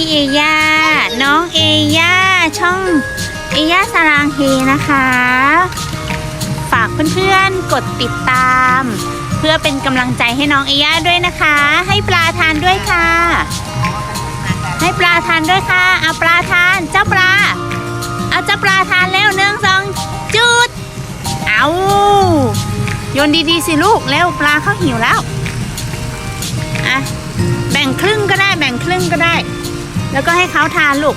พี่เอย่า น้องเอย่า ช่องเอย่าสารางเฮนะคะ ฝากเพื่อนๆ กดติดตาม เพื่อเป็นกำลังใจให้น้องเอย่าด้วยนะคะ ให้ปลาทานด้วยค่ะ ให้ปลาทานด้วยค่ะ เอาปลาทาน เจ้าปลา เอาเจ้าปลาทานเร็วหนึ่งสองจุด เอาโยนดีๆสิลูกเร็วปลาเขาหิวแล้ว อะ แบ่งครึ่งก็ได้แบ่งครึ่งก็ได้ แล้วก็ให้เขาทานลูก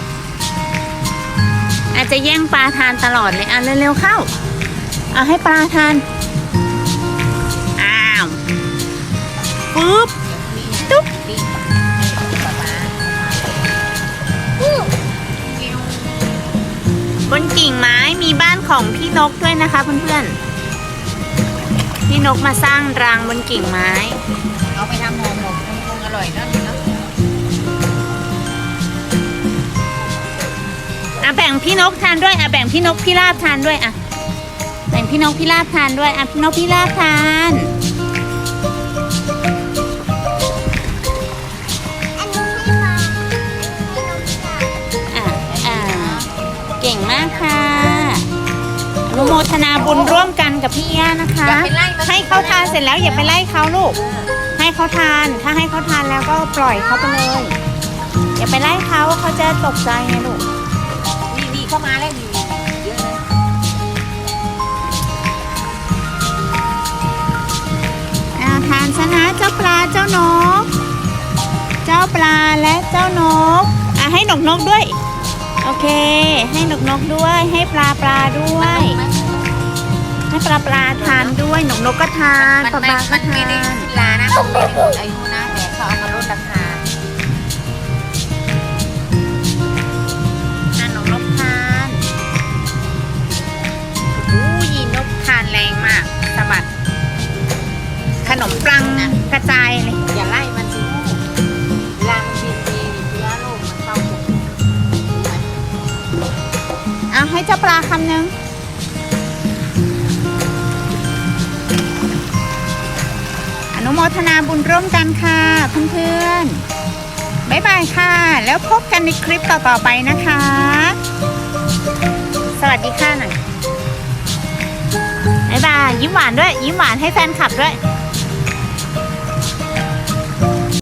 อาจจะแย่งปลาทานตลอดเลยอะเร็วๆเข้า เอาให้ปลาทาน อ้าวปุ๊บตุ๊บบนกิ่งไม้มีบ้านของพี่นกด้วยนะคะเพื่อนๆ พี่นกมาสร้างรังบนกิ่งไม้ เอาไปทำห่อหมกคงอร่อยเนอ แบ่งพี่นกทานด้วยอะแบ่งพี่นกพี่ลาบทานด้วยอะแบ่งพี่นกพี่ลาบทานด้วยอะพี่นกพี่ลาบทานอะอะเก่งมากค่ะอนุโมทนาบุญร่วมกันกับพี่ย่านะคะอย่าไปไล่มันให้เขาทานเสร็จแล้วอย่าไปไล่เขาลูก ให้เขาทาน ถ้าให้เขาทานแล้วก็ปล่อยเขาไปเลย อย่าไปไล่เขาเขาจะตกใจไงลูกนี่นี่ เข้ามาแล้วนี่เยอะเลยอาทานชนะเจ้าปลาเจ้านก เจ้าปลาและเจ้านกอะให้นกนกด้วย โอเค ให้นกนกด้วย ให้ปลาปลาด้วย ให้ปลาปลาทานด้วยนกนกก็ทานมันปลาปไม่ลาก็มันไม่ทาได้นขึ้นรานะมันไม่ได้หมดอายุนะแต่ ขนมปังกระจายเลยอย่าไล่มันสิเวลามันบินดีเชื้อโรคมันเข้าถึงเอาให้เจ้าปลาคำหนึ่งอนุโมทนาบุญร่วมกันค่ะเพื่อนๆบ๊ายบายค่ะ แล้วพบกันในคลิปต่อๆไปนะคะ สวัสดีค่ะหน่อยบ๊ายบายยิ้มหวานด้วย ยิ้มหวานให้แฟนคลับด้วย